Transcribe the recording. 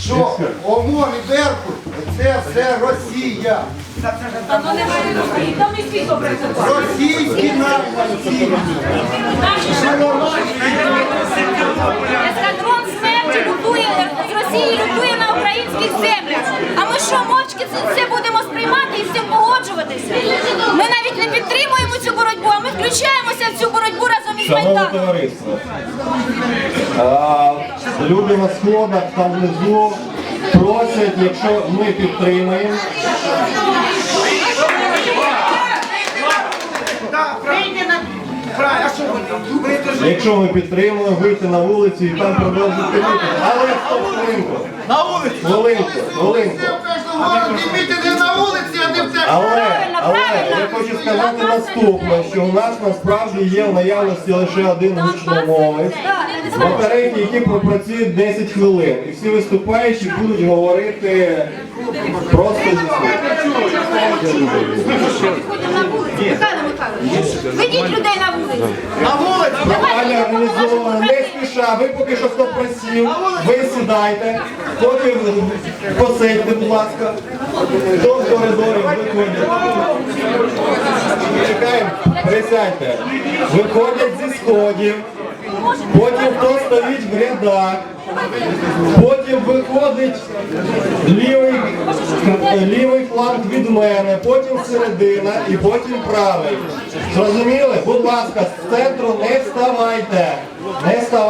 що ОМОН і Беркут це все Росія. Воно не має Росії, Там і світ працювати. Російські нації. Ескадрон смерті лютує з Росії лютує на українських землях. А ми що, мовчки це Шановне товариство, люди на сходах там внизу просять, якщо ми підтримаємо, якщо ми підтримуємо, вийти на вулицю і там продовжити мітинг. Але стоп, хвилинку. На вулиці! Хвилинку, хвилинку. Мітинги на вулиці, а не в церкві. Але, я хочу сказати наступне, що у нас насправді є в наявності лише один гучномовець. Батарейки, які пропрацюють 10 хвилин. І всі виступаючі будуть говорити просто зі слів. Ведіть людей на вулицю. На вулиці! Нормально організовано, не спіша, ви поки що хто просів, ви сідайте, поки посидьте, будь ласка, хто в коридорі виходять. Присядьте. Виходять зі сходів, потім хто стоїть в рядах, потім виходить лівий, лівий фланг від мене, потім середина і потім правий. Зрозуміли? Будь ласка, з центру не вставайте. Не вставайте.